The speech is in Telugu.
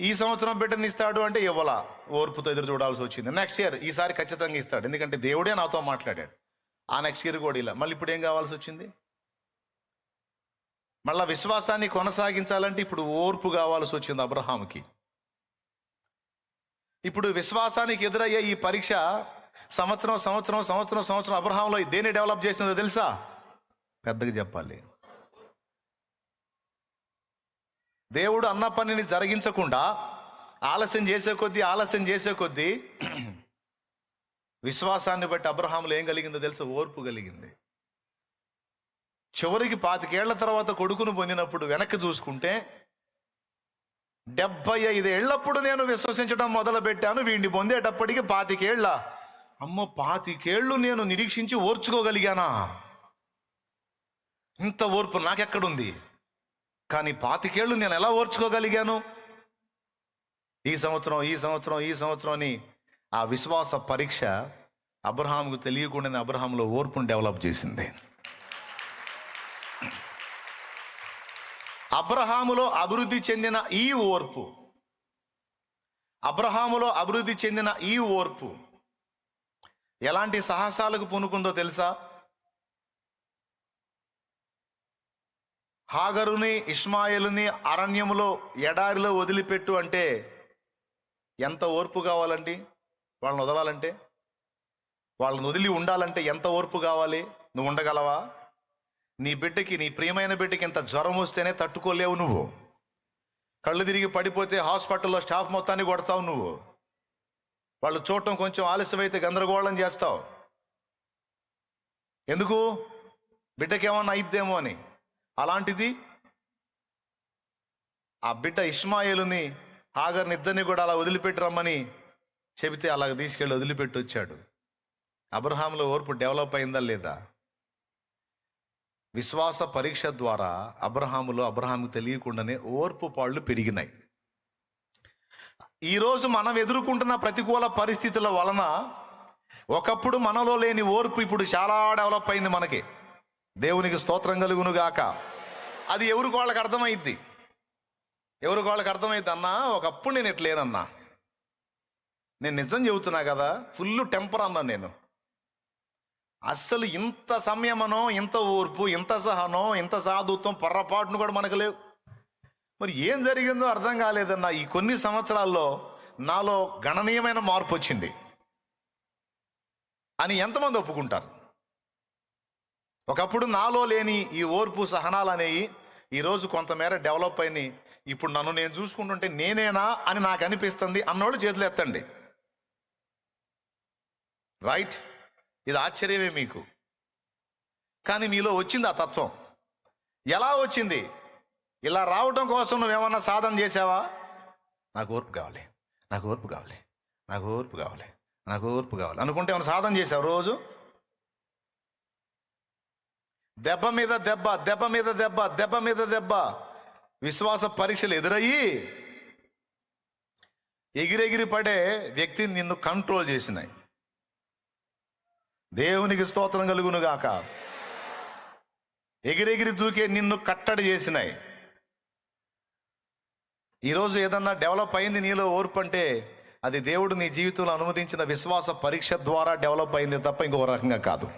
ఈ సంవత్సరం బిడ్డని ఇస్తాడు అంటే ఇవ్వలా ఓర్పుతో ఎదురు చూడాల్సి వచ్చింది. నెక్స్ట్ ఇయర్ ఈసారి ఖచ్చితంగా ఇస్తాడు. ఎందుకంటే దేవుడే నాతో మాట్లాడాడు. ఆ నెక్స్ట్ ఇయర్ కూడా ఇలా. మళ్ళీ ఇప్పుడు ఏం కావాల్సి వచ్చింది? మళ్ళా విశ్వాసాన్ని కొనసాగించాలంటే ఇప్పుడు ఓర్పు కావాల్సి వచ్చింది అబ్రహాంకి ఇప్పుడు విశ్వాసానికి ఎదురయ్యే ఈ పరీక్ష సంవత్సరం సంవత్సరం సంవత్సరం సంవత్సరం అబ్రహాంలో దేన్ని డెవలప్ చేసిందో తెలుసా? పెద్దగా చెప్పాలి. దేవుడు అన్న పనిని జరిగించకుండా ఆలస్యం చేసే కొద్దీ ఆలస్యం చేసే కొద్దీ విశ్వాసాన్ని బట్టి అబ్రహాములు ఏం కలిగిందో తెలుసు? ఓర్పు కలిగింది. చివరికి పాతికేళ్ళ తర్వాత కొడుకును పొందినప్పుడు వెనక్కి చూసుకుంటే డెబ్బై ఐదు ఏళ్ళప్పుడు నేను విశ్వసించడం మొదలు పెట్టాను వీడిని పొందేటప్పటికి పాతికేళ్ళ. అమ్మ పాతికేళ్ళు నేను నిరీక్షించి ఓర్చుకోగలిగానా? ఇంత ఓర్పు నాకెక్కడుంది? కానీ పాతికేళ్ళు నేను ఎలా ఓర్చుకోగలిగాను? ఈ సంవత్సరం ఈ సంవత్సరం ఈ సంవత్సరం అని ఆ విశ్వాస పరీక్ష అబ్రహాంకు తెలియకుండానే అబ్రహాంలో ఓర్పును డెవలప్ చేసింది. అబ్రహాములో అభివృద్ధి చెందిన ఈ ఓర్పు అబ్రహాములో అభివృద్ధి చెందిన ఈ ఓర్పు ఎలాంటి సాహసాలకు పూనుకుందో తెలుసా? హాగరుని ఇస్మాయిల్ని అరణ్యములో ఎడారిలో వదిలిపెట్టు అంటే ఎంత ఓర్పు కావాలండి? వాళ్ళని వదలాలంటే? వాళ్ళని వదిలి ఉండాలంటే ఎంత ఓర్పు కావాలి? నువ్వు ఉండగలవా? నీ బిడ్డకి నీ ప్రియమైన బిడ్డకి ఇంత జ్వరం వస్తేనే తట్టుకోలేవు నువ్వు. కళ్ళు తిరిగి పడిపోతే హాస్పిటల్లో స్టాఫ్ మొత్తాన్ని కొడతావు నువ్వు. వాళ్ళు చూడటం కొంచెం ఆలస్యమైతే గందరగోళం చేస్తావు. ఎందుకు? బిడ్డకేమన్నా అయిద్దేమో అని. అలాంటిది ఆ బిడ్డ ఇస్మాయిలుని హాగర్ని ఇద్దరిని కూడా అలా వదిలిపెట్టి రమ్మని చెబితే అలాగ తీసుకెళ్ళి వదిలిపెట్టి వచ్చాడు. అబ్రహాంలో ఓర్పు డెవలప్ అయిందా లేదా? విశ్వాస పరీక్ష ద్వారా అబ్రహాములో అబ్రహాంకు తెలియకుండానే ఓర్పు పాళ్ళు పెరిగినాయి. ఈరోజు మనం ఎదుర్కొంటున్న ప్రతికూల పరిస్థితుల వలన ఒకప్పుడు మనలో లేని ఓర్పు ఇప్పుడు చాలా డెవలప్ అయింది మనకి. దేవునికి స్తోత్రం కలుగును గాక. అది ఎవరికి వాళ్ళకి అర్థమైద్ది? ఎవరికి వాళ్ళకి అర్థమైద్ది అన్నా? ఒకప్పుడు నేను ఎట్లేనన్నా నేను నిజం చెబుతున్నా కదా ఫుల్ టెంపర్ అన్నా నేను. అస్సలు ఇంత సంయమనం ఇంత ఓర్పు ఇంత సహనం ఇంత సాధుత్వం పొర్రపాటును కూడా మనకు లేవు. మరి ఏం జరిగిందో అర్థం కాలేదన్న ఈ కొన్ని సంవత్సరాల్లో నాలో గణనీయమైన మార్పు వచ్చింది. అని ఎంతమంది ఒప్పుకుంటారు? ఒకప్పుడు నాలో లేని ఈ ఓర్పు సహనాలు అనేవి ఈరోజు కొంతమేర డెవలప్ అయినాయి ఇప్పుడు నన్ను నేను చూసుకుంటుంటే నేనేనా అని నాకు అనిపిస్తుంది అన్నోళ్ళు చేతులు ఎత్తండి రైట్ ఇది ఆశ్చర్యమే మీకు. కానీ మీలో వచ్చింది ఆ తత్వం. ఎలా వచ్చింది? ఇలా రావడం కోసం నువ్వేమన్నా సాధన చేసావా నాకు ఓర్పు కావాలి. నాకు ఓర్పు కావాలి. నాకు ఓర్పు కావాలి. నాకు ఓర్పు కావాలి. అనుకుంటే ఏమైనా సాధన చేసావు రోజు? దెబ్బ మీద దెబ్బ దెబ్బ మీద దెబ్బ దెబ్బ మీద దెబ్బ. విశ్వాస పరీక్షలు ఎదురయ్యి ఎగిరెగిరి పడే వ్యక్తిని నిన్ను కంట్రోల్ చేసినాయి. దేవునికి స్తోత్రం కలుగును గాక ఎగిరెగిరి దూకే నిన్ను కట్టడి చేసినాయి. ఈరోజు ఏదన్నా డెవలప్ అయింది నీలో ఓర్పు అంటే అది దేవుడు నీ జీవితంలో అనుమతించిన విశ్వాస పరీక్ష ద్వారా డెవలప్ అయింది తప్ప ఇంకో రకంగా కాదు.